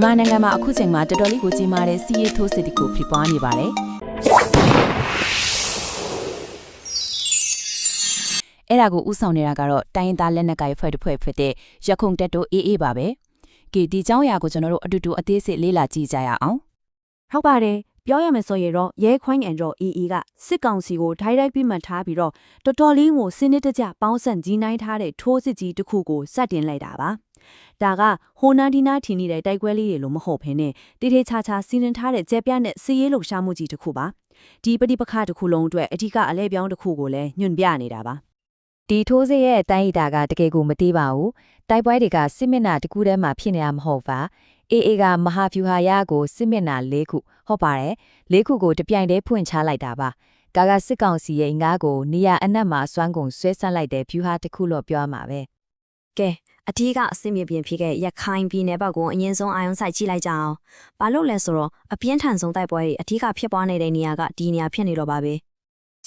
မြန်မာနိုင်ငံမှာအခုချိန်မှာတော်တော်လေးကိုကြီးမားတဲ့စီးရေးထိုးစစ်တီကိုဖြစ်ပွားနေပါတယ်အဲ့ဒါကိုဥဆောင်နေတာကတော့တိုင်းရင်းသားလက်နက်ကိုင်ဖွဲ့တစ်ဖွဲ့ဖြစ်တဲ့ရခုံတက်တိုအေးအေးပါပဲကဲဒီเจ้าရာကိုကျွန်တော်တို့အတူတူအသေးစိတ်လေ့လာကြည့်ကြရအောင် ဟုတ်ပါတယ်ပြောရမယ်ဆိုရင်တော့ရဲခွိုင်းအန်တော့ EE ကစစ်ကောင်စီကိုဒိုင်းတိုက်ပြီးမှတ်ထားပြီးတော့တော်တော်လေးကိုစနစ်တကျပေါင်းစပ်ကြီးနိုင်ထားတဲ့ထိုးစစ်ကြီးတစ်ခုကိုစတင်လိုက်တာပါ ဒါကဟိုနာဒီနာထီနေတဲ့တိုက်ပွဲလေးတွေလို့မဟုတ်ဘဲနဲ့တေးသေးချာချာစီးနှင်ထားတဲ့ကြက်ပြနဲ့စီးရဲလှုပ်ရှားမှုကြီးတစ်ခုပါဒီပဋိပက္ခတစ်ခုလုံးအတွက်အဓိကအလဲပြောင်းတစ်ခုကိုလည်းညွှန်ပြနေတာပါဒီထိုးစစ်ရဲ့အတိုင်းအတာကတကယ်ကိုမသေးပါဘူးတိုက်ပွဲတွေကစစ်မျက်နှာတစ်ခုတည်းမှာဖြစ်နေတာမဟုတ်ပါအေအေကမဟာဗျူဟာရကိုစစ်မျက်နှာ၄ခုဟုတ်ပါတယ်၄ခုကိုတပြိုင်တည်းဖွင့်ချလိုက်တာပါကာကစစ်ကောင်စီရဲ့အင်္ဂါကိုနေရအနက်မှာစွမ်းကုန်ဆွဲဆန့်လိုက်တဲ့ဗျူဟာတစ်ခုလို့ပြောရမှာပဲကဲ အထီးကအစစ်မြေပြင်ဖြစ်ခဲ့ရခိုင်ပြည်နယ်ဘက်ကိုအရင်ဆုံးအာရုံစိုက်ကြည့်လိုက်ကြအောင်ဘာလို့လဲဆိုတော့အပြင်းထန်ဆုံးတိုက်ပွဲတွေအထီးကဖြစ်ပွားနေတဲ့နေရာကဒီနေရာဖြစ်နေတော့ပါပဲ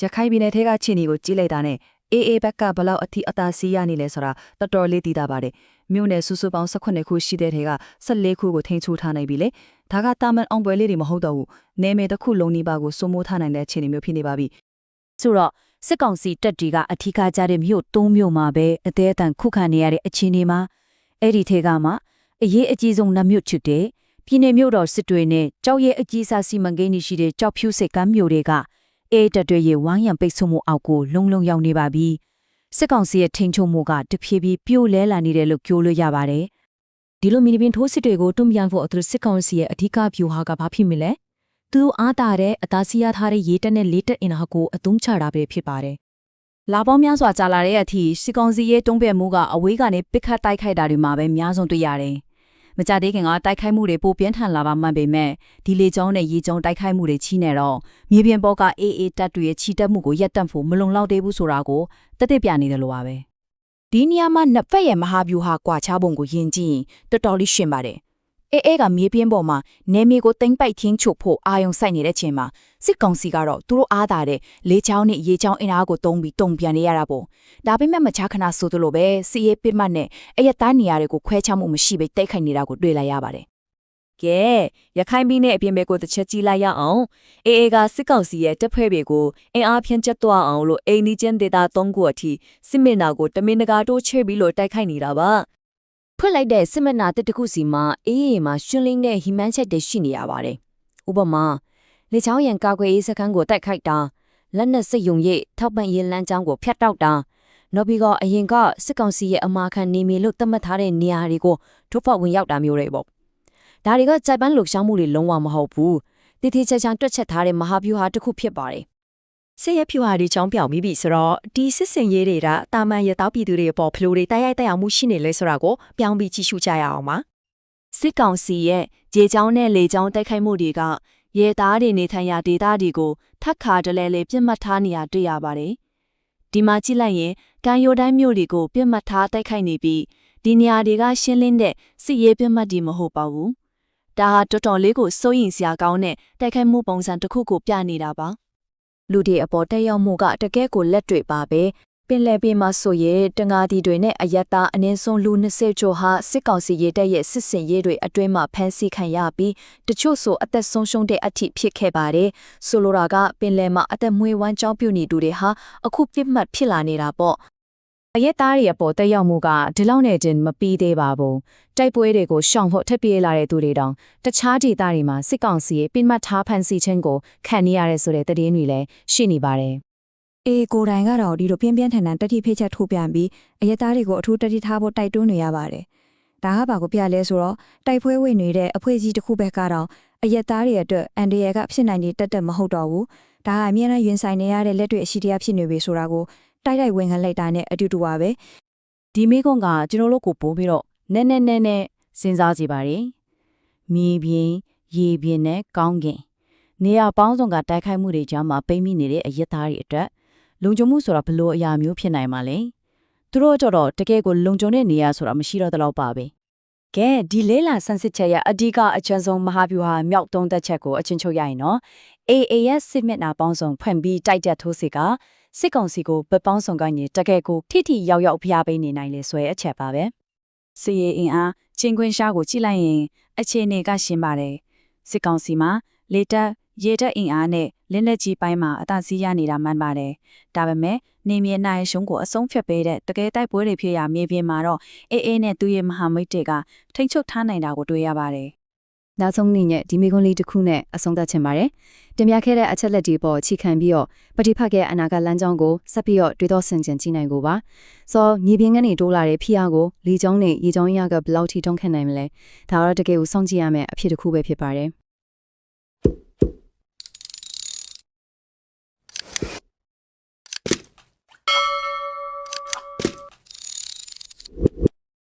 ရခိုင်ပြည်နယ်ထဲကခြေနေကိုကြီးလိုက်တာနဲ့အေးအေးဘက်ကဘလောက်အထီအသာစီးရနေလဲဆိုတာတော်တော်လေးသိတာပါတယ်မြို့နယ်စုစုပေါင်း18ခုရှိတဲ့ထဲက14ခုကိုထိန်းချုပ်ထားနိုင်ပြီလေဒါကတာမန်အောင်ပွဲလေးတွေမဟုတ်တော့ဘူးနေမယ်တစ်ခုလုံးနီးပါးကိုစိုးမိုးထားနိုင်တဲ့ခြေနေမျိုးဖြစ်နေပါပြီဆိုတော့ စစ်ကောင်စီတပ်တွေကအထီးကကြတဲ့မြို့သုံးမြို့မှာပဲအသေးအတန်ခုခံနေရတဲ့အခြေအနေမှာအဲ့ဒီထဲကမှအရေးအကြီးဆုံးနှစ်မြို့ချစ်တဲ့ပြည်내မြို့တော်စစ်တွေနဲ့ကြောက်ရဲအကြီးစားစီမံကိန်းတွေရှိတဲ့ကြောက်ဖြူစိတ်ကမ်းမြို့တွေကအေးတပ်တွေရဲ့ဝိုင်းရံပိတ်ဆို့မှုအောက်ကိုလုံလုံရောက်နေပါပြီစစ်ကောင်စီရဲ့ထိန်ချုံမှုကတဖြည်းဖြည်းပြိုလဲလာနေတယ်လို့ပြောလို့ရပါတယ်ဒီလိုမီနီပင်ထိုးစစ်တွေကိုတွန်းပြန်ဖို့အထူးစစ်ကောင်စီရဲ့အဓိကဗျူဟာကဘာဖြစ်မလဲ သူတို့အားတာတဲ့အသားစီးရထားတဲ့ရေးတက်နဲ့လေးတက်အင်အားကိုအသုံးချတာပဲဖြစ်ပါတယ်လာပေါင်းများစွာကြာလာတဲ့အထိစစ်ကောင်စီရဲ့တုံးပြဲမှုကအဝေးကနေပစ်ခတ်တိုက်ခိုက်တာတွေမှာပဲများဆုံးတွေ့ရတယ်။မကြသေးခင်ကတိုက်ခိုက်မှုတွေပိုပြင်းထန်လာပါမှန်ပေမဲ့ဒီလေကြောင်းနဲ့ရေကြောင်းတိုက်ခိုက်မှုတွေချီးနေတော့မြေပြင်ပေါ်ကအေးအေးတပ်တွေရဲ့ချီတက်မှုကိုရပ်တန့်ဖို့မလုံလောက်သေးဘူးဆိုတာကိုတက်တက်ပြနေတယ်လို့ပါပဲ။ဒီနေရာမှာနှစ်ဖက်ရဲ့မဟာဗျူဟာကွာခြားပုံကိုယဉ်ကြည့်ရင်တော်တော်လေးရှင်းပါတယ်။ အေးအေးကမြေပြင်ပေါ်မှာနေမီကိုတိမ့်ပိုက်ချင်းချုပ်ဖို့အာယုံစိုက်နေတဲ့အချိန်မှာစစ်ကောင်စီကတော့သူတို့အားတာတဲ့လေချောင်းနဲ့ရေချောင်းအင်အားကိုတုံးပြီးတုံပြန်နေရတာပေါ့ဒါပေမဲ့မချခဏဆိုသလိုပဲစီရေးပစ်မှတ်နဲ့အရက်သားနေရာတွေကိုခွဲခြားမှုမရှိဘဲတိုက်ခိုက်နေတာကိုတွေ့လိုက်ရပါတယ်ကဲရခိုင်ပြည်နယ်အပြင်ဘက်ကိုတစ်ချက်ကြည့်လိုက်ရအောင်အေအေကစစ်ကောင်စီရဲ့တပ်ဖွဲ့တွေကိုအင်အားဖြန့်ကျက်သွားအောင်လို့အိမ်နီးချင်းဒေသ၃ခုအထိစစ်မင်နာကိုတမင်တကာတိုးချဲ့ပြီးလို့တိုက်ခိုက်နေတာပါ ဖွင့်လိုက်တဲ့စစ်မနာတစ်တခုစီမှာအေးအေးမှာရှင်းလင်းတဲ့ဟီမန်ချက်တွေရှိနေရပါတယ်။ဥပမာလေချောင်းရံကာကွယ်ရေးစခန်းကိုတိုက်ခိုက်တာလက်နက်စစ်ယုံရိပ်ထောက်ပံ့ရေးလမ်းကြောင်းကိုဖျက်တောက်တာနောက်ပြီးတော့အရင်ကစစ်ကောင်စီရဲ့အမာခံနေမီလို့သတ်မှတ်ထားတဲ့နေရာတွေကိုထုတ်ဖောက်ဝင်ရောက်တာမျိုးတွေပေါ့။ဒါတွေကကြိုက်ပန်းလှုပ်ရှားမှုတွေလုံးဝမဟုတ်ဘူး။တည်တည်ချာချာတွက်ချက်ထားတဲ့မဟာဗျူဟာတစ်ခုဖြစ်ပါတယ် စစ်ရဲဖြူဟာဒီချောင်းပြောင်ပြီးပြီဆိုတော့ဒီစစ်စင်ရေးတွေကတာမန်ရတောက်ပြည်သူတွေအပေါ်ဖလိုတွေတိုက်ရိုက်တိုက်အောင်မှုရှိနေလဲဆိုတာကိုပြောင်းပြီးကြည့်ရှုကြရအောင်ပါ။စစ်ကောင်စီရဲ့ရေချောင်းနဲ့လေချောင်းတိုက်ခိုက်မှုတွေကရဲသားတွေနေထိုင်ရာဒေသတွေကိုထပ်ခါတလဲလဲပြစ်မှတ်ထားနေရတွေ့ရပါတယ်။ဒီမှာကြည့်လိုက်ရင်ကံရိုတိုင်းမြို့တွေကိုပြစ်မှတ်ထားတိုက်ခိုက်နေပြီးဒီနေရာတွေကရှင်းလင်းတဲ့စစ်ရေးပြစ်မှတ်တွေမဟုတ်ပါဘူး။ဒါဟာတော်တော်လေးကိုစိုးရင်စရာကောင်းတဲ့တိုက်ခိုက်မှုပုံစံတစ်ခုကိုပြနေတာပါ။ လူတွေအပေါ်တက်ရောက်မှုကတကယ်ကိုလက်တွေ့ပါပဲပင်လယ်ပြင်မှာဆိုရင်တငါဒီတွေနဲ့အယက်သားအနည်းဆုံးလူ20ကျော်ဟာစစ်ကောင်စီရေးတပ်ရဲ့စစ်စင်ရေးတွေအတွင်းမှာဖမ်းဆီးခံရပြီးတချို့ဆိုအသက်ဆုံးရှုံးတဲ့အထိဖြစ်ခဲ့ပါတယ်။ဆိုလိုတာကပင်လယ်မှာအသက်မွေးဝမ်းကြောင်းပြုနေသူတွေဟာအခုပြစ်မှတ်ဖြစ်လာနေတာပေါ့ အရက်သားတွေအပေါ်တက်ရောက်မှုကဒီလောက်နဲ့တင်မပြီးသေးပါဘူးတိုက်ပွဲတွေကိုရှောင်ဖို့ထပ်ပြေးလာတဲ့သူတွေတောင်တခြားဒေသတွေမှာစစ်ကောင်စီရဲ့ပြစ်မှတ်ထားဖန်ဆီးခြင်းကိုခံနေရတဲ့ဆိုတဲ့သတင်းတွေလည်းရှိနေပါတယ်အေကိုယ်တိုင်ကတော့ဒီလိုပြင်းပြင်းထန်ထန်တက်တိဖိတ်ချက်ထုတ်ပြန်ပြီးအရက်သားတွေကိုအထူးတက်တိထားဖို့တိုက်တွန်းနေရပါတယ်။ဒါကဘာကိုပြလဲဆိုတော့တိုက်ပွဲဝင်နေတဲ့အဖွဲ့အစည်းတစ်ခုဘက်ကတော့အရက်သားတွေအတွက်အန်ဒီရကဖြစ်နိုင်တဲ့တက်တက်မဟုတ်တော့ဘူး။ဒါကအမြဲတမ်းရင်ဆိုင်နေရတဲ့လက်တွေ့အရှိတရားဖြစ်နေပြီဆိုတာကို တိုက်တိုက်ဝင်ခံလိုက်တာနဲ့အတူတူပါပဲဒီမိကွန်းကကျွန်တော်တို့ကိုပို့ပြီးတော့နည်းနည်းနည်းနည်းစဉ်းစားစီပါတယ်မြေပြင်ရေပြင်နဲ့ကောင်းကင်နေရာပေါင်းစုံကတိုက်ခိုက်မှုတွေကြားမှာပိတ်မိနေတဲ့အရက်သားတွေအတွက်လုံခြုံမှုဆိုတာဘလို့အရာမျိုးဖြစ်နိုင်မှာလဲသူတို့ကြတော့တကယ်ကိုလုံခြုံတဲ့နေရာဆိုတာမရှိတော့တလောက်ပါပဲကဲဒီလေးလာဆန်းစစ်ချက်ရအဓိကအချမ်းဆုံးမဟာဗျူဟာမြောက်သုံးသက်ချက်ကိုအချင်းချုပ်ရရင်နော် AAS စစ်မျက်နှာပေါင်းစုံဖွင့်ပြီးတိုက်တက်ထိုးစစ်က စစ်ကောင်စီကိုဗတ်ပေါင်းစုံကနေတကယ်ကိုထိထိရောက်ရောက်ဖျားပေးနေနိုင်လေဆွဲအချက်ပါပဲစီရင်အင်အားချင်းခွင်းရှားကိုကြည့်လိုက်ရင် အခြေအနေကရှင်းပါတယ်စစ်ကောင်စီမှာလေတပ်ရေတပ်အင်အားနဲ့လင်းလက်ကြီးပိုင်းမှာအသာစီးရနေတာမှန်ပါတယ်ဒါပေမဲ့နေမြေနိုင်ရှုံးကိုအဆုံးဖြတ်ပေးတဲ့တကယ်တိုက်ပွဲတွေဖြစ်ရမြေပြင်မှာတော့အေးအေးနဲ့သူ့ရဲ့မဟာမိတ်တွေကထိန်းချုပ်ထားနိုင်တာကိုတွေ့ရပါတယ် နောက်ဆုံးနေ့ညဒီမီကွန်လေးတစ်ခုနဲ့အဆုံးသတ်ချင်ပါတယ်။တင်ပြခဲ့တဲ့အချက်လက်တွေပေါ်ချိခံပြီးတော့ပฏิဖတ်ရဲ့အနာဂတ်လမ်းကြောင်းကိုဆက်ပြီးတော့တွေးတော့ဆင်ခြင်ကြည့်နိုင်ကိုပါ။ဆိုတော့မြေပြင်ကနေတိုးလာတဲ့ဖိအားကိုလေကြောင်းနဲ့ရေကြောင်းရကဘယ်လောက်ထိတုံးခတ်နိုင်မလဲ။ဒါတော့တကယ်ကိုစောင့်ကြည့်ရမယ့်အဖြစ်တစ်ခုပဲဖြစ်ပါတယ်။